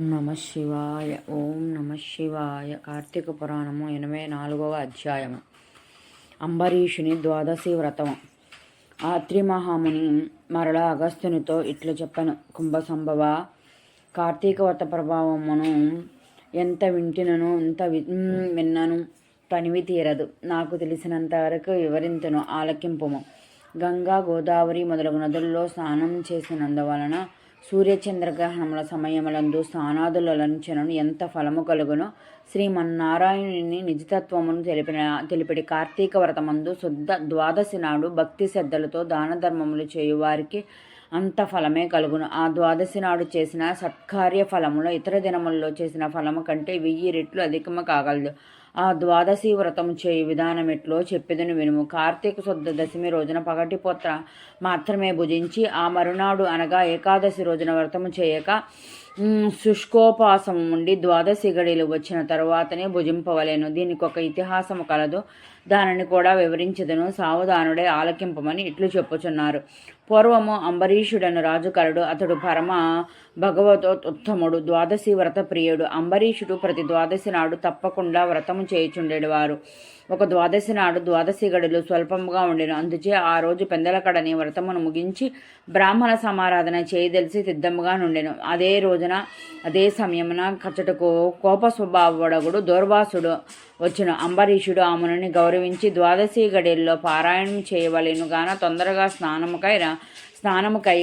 నమ శివాయ. ఓం నమ శివాయ. కార్తీక పురాణము ఎనభై నాలుగవ అధ్యాయము. అంబరీషుని ద్వాదశి వ్రతము. ఆత్రి మహాముని మరల అగస్త్యునితో ఇట్లు చెప్పను. కుంభ సంభవ కార్తీక వ్రత ప్రభావమును ఎంత వింటినను ఎంత విన్నను పనివి తీరదు. నాకు తెలిసినంత వరకు వివరించను ఆలకింపుము. గంగా గోదావరి మొదలగు నదుల్లో స్నానం చేసినందువలన సూర్యచంద్రగ్రహణముల సమయములందు స్థానాదులలంచనను ఎంత ఫలము కలుగునో శ్రీమన్నారాయణుని నిజతత్వమును తెలిపిన తెలిపిడి కార్తీక వ్రతమందు శుద్ధ ద్వాదశి నాడు భక్తి శ్రద్ధలతో దాన ధర్మములు చేయువారికి అంత ఫలమే కలుగును. ఆ ద్వాదశి నాడు చేసిన సత్కార్య ఫలములో ఇతర దినముల్లో చేసిన ఫలము కంటే వెయ్యి రెట్లు అధికము కాగలదు. ఆ ద్వాదశి వ్రతం చేయు విధానం ఎట్లో చెప్పేదని వినుము. కార్తీక శుద్ధ దశమి రోజున పగటిపోత్ర మాత్రమే భుజించి ఆ మరునాడు అనగా ఏకాదశి రోజున వ్రతము చేయక శుష్కోపాసం ఉండి ద్వాదశి గడిలు వచ్చిన తరువాతనే భుజింపవలేను. దీనికి ఒక ఇతిహాసము కలదు. దానిని కూడా వివరించదును. సావధానుడే ఆలకింపమని ఇట్లు చెప్పుచున్నారు. పూర్వము అంబరీషుడను రాజుకరుడు. అతడు పరమ భగవతోత్తముడు ద్వాదశి వ్రత ప్రియుడు. అంబరీషుడు ప్రతి ద్వాదశి నాడు తప్పకుండా వ్రతము చేయుచుండేవారు. ఒక ద్వాదశి నాడు ద్వాదశి గడులు స్వల్పముగా ఉండెను. అందుచే ఆ రోజు పెందలకడని వ్రతమును ముగించి బ్రాహ్మణ సమారాధన చేయదలిసి సిద్ధముగా నుండెను. అదే రోజు రోజున అదే సమయమున కచ్చటకు కోప స్వభావడగుడు దుర్వాసుడు వచ్చిన. అంబరీషుడు ఆమెను గౌరవించి ద్వాదశి గడిల్లో పారాయణం చేయవలేను గాన తొందరగా స్నానముకై స్నానముకై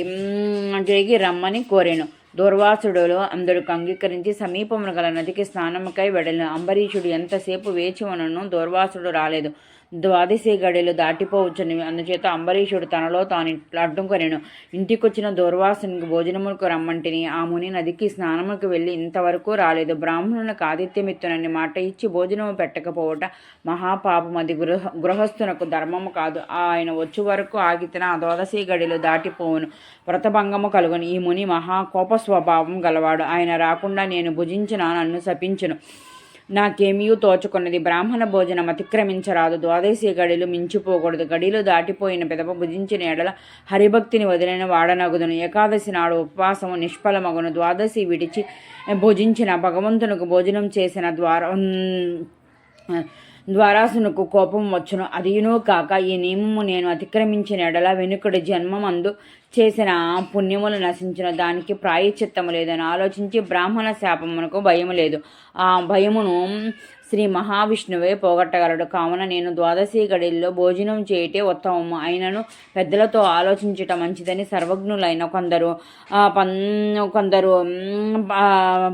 జరిగి రమ్మని కోరాను. దూర్వాసుడులో అందరు అంగీకరించి సమీపమున గల నదికి స్నానముకై వెళ్ళను అంబరీషుడు ఎంతసేపు వేచి ఉన్నను దూర్వాసుడు రాలేదు. ద్వాదశి గడిలు దాటిపోవచ్చుని అందుచేత అంబరీషుడు తనలో తాను అడ్డుకొనెను. ఇంటికొచ్చిన దూర్వాసునికి భోజనములకు రమ్మంటిని. ఆ ముని నదికి స్నానములకు వెళ్ళి ఇంతవరకు రాలేదు. బ్రాహ్మణులకు ఆదిత్యమిత్తునని మాట ఇచ్చి భోజనము పెట్టకపోవట మహాపాపం. అది గృహ గృహస్థునకు ధర్మము కాదు. ఆయన వచ్చు వరకు ఆగితేన ఆ ద్వాదశి గడిలు దాటిపోవును. వ్రతభంగము కలుగును. ఈ ముని మహా కోప స్వభావం గలవాడు. ఆయన రాకుండా నేను భుజించిన నన్ను శపించును. నాకేమీ తోచుకున్నది బ్రాహ్మణ భోజనం అతిక్రమించరాదు. ద్వాదశి గడిలు మించిపోకూడదు. గడిలు దాటిపోయిన పెదప భుజించిన ఎడల హరిభక్తిని వదిలిన వాడనగుదును. ఏకాదశి నాడు ఉపవాసము నిష్ఫలమగును. ద్వాదశి విడిచి భుజించిన భగవంతునికి భోజనం చేసిన ద్వారా ద్వారాసునకు కోపం వచ్చును. అదియునూ కాక ఈ నియమము నేను అతిక్రమించిన ఎడల వెనుకడు జన్మమందు చేసిన పుణ్యములు నశించిన. దానికి ప్రాయచిత్తము లేదని ఆలోచించి బ్రాహ్మణ శాపమునకు భయము లేదు. ఆ భయమును శ్రీ మహావిష్ణువే పోగొట్టగలడు. కావున నేను ద్వాదశి గడిల్లో భోజనం చేయటే ఉత్తమము. అయినను పెద్దలతో ఆలోచించటం మంచిదని సర్వజ్ఞులైన కొందరు పన్ కొందరు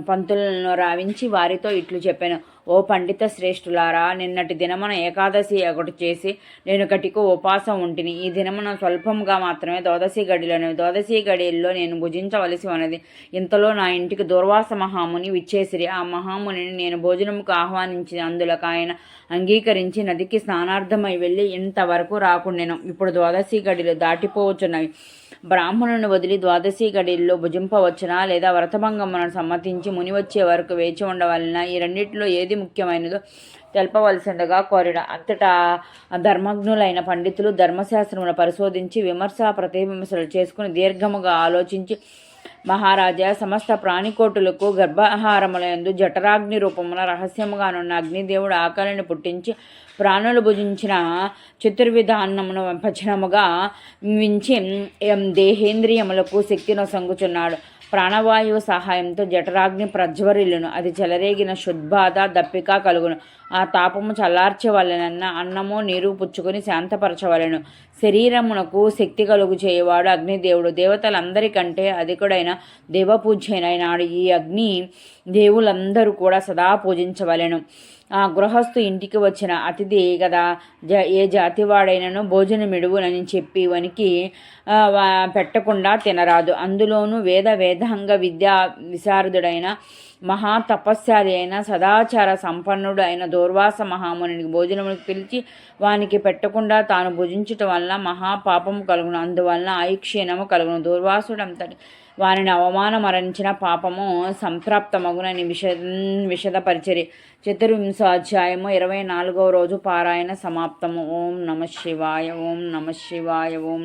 పంతులను రావించి వారితో ఇట్లు చెప్పాను. ఓ పండిత శ్రేష్ఠులారా నిన్నటి దినమున ఏకాదశి ఒకటి చేసి నేను కటికు ఉపాసం ఉంటిని. ఈ దినమున స్వల్పంగా మాత్రమే ద్వాదశి గడిలోనే ద్వాదశి గడిల్లో నేను భుజించవలసి ఉన్నది. ఇంతలో నా ఇంటికి దుర్వాస మహాముని విచ్చేసిరి. ఆ మహామునిని నేను భోజనముకు ఆహ్వానించి అందులోకి ఆయన అంగీకరించి నదికి స్నానార్థమై వెళ్ళి ఇంతవరకు రాకుండెను. ఇప్పుడు ద్వాదశి గడిలు దాటిపోవచ్చున్నవి బ్రాహ్మణుని వదిలి ద్వాదశి గడిల్లో భుజింపవచ్చునా? లేదా వ్రతభంగమును సమ్మతించి ముని వచ్చే వరకు వేచి ఉండవలన? ఈ రెండింటిలో ఏది ముఖ్యమైనదో తెలపవలసిందిగా కోరిన. అంతటా ధర్మజ్ఞులైన పండితులు ధర్మశాస్త్రమును పరిశోధించి విమర్శ ప్రతివిమర్శలు చేసుకుని దీర్ఘముగా ఆలోచించి మహారాజా సమస్త ప్రాణికోటులకు గర్భాహారములందు జఠరాగ్ని రూపమున రహస్యముగానున్న అగ్నిదేవుడు ఆకలిని పుట్టించి ప్రాణులు భుజించిన చతుర్విధ అన్నమును పచనముగా మించి దేహేంద్రియములకు శక్తిని సంగుచున్నాడు. ప్రాణవాయువు సహాయంతో జఠరాగ్ని ప్రజ్వరిల్లును. అది చెలరేగిన శుద్బాధ దప్పిక కలుగును. ఆ తాపము చల్లార్చవలెనన్న అన్నము నీరు పుచ్చుకొని శాంతపరచవలను. శరీరమునకు శక్తి కలుగు చేయవాడు అగ్నిదేవుడు. దేవతలందరికంటే అధికుడైన దేవపూజ్యనైనాడు ఈ అగ్ని దేవులందరూ కూడా సదా పూజించవలెను. ఆ గృహస్థు ఇంటికి వచ్చిన అతిథి కదా జ ఏ జాతివాడైనను భోజనమిడువునని చెప్పి వనికి పెట్టకుండా తినరాదు. అందులోనూ వేద వేదాంగ విద్యా విశారదుడైన మహా తపస్యాది అయిన సదాచార సంపన్నుడు అయిన దూర్వాస మహామునికి భోజనమునికి పిలిచి వానికి పెట్టకుండా తాను భుజించటం వలన మహాపాపము కలుగును. అందువలన ఐక్షీణము కలుగును. దూర్వాసుడంతటి వారిని అవమానమరించిన పాపము సంప్రాప్తమగునని విష విషదపరిచరి చతుర్వింశ అధ్యాయము ఇరవై నాలుగవ రోజు పారాయణ సమాప్తము. ఓం నమ శివాయ ఓం నమ శివాయ ఓం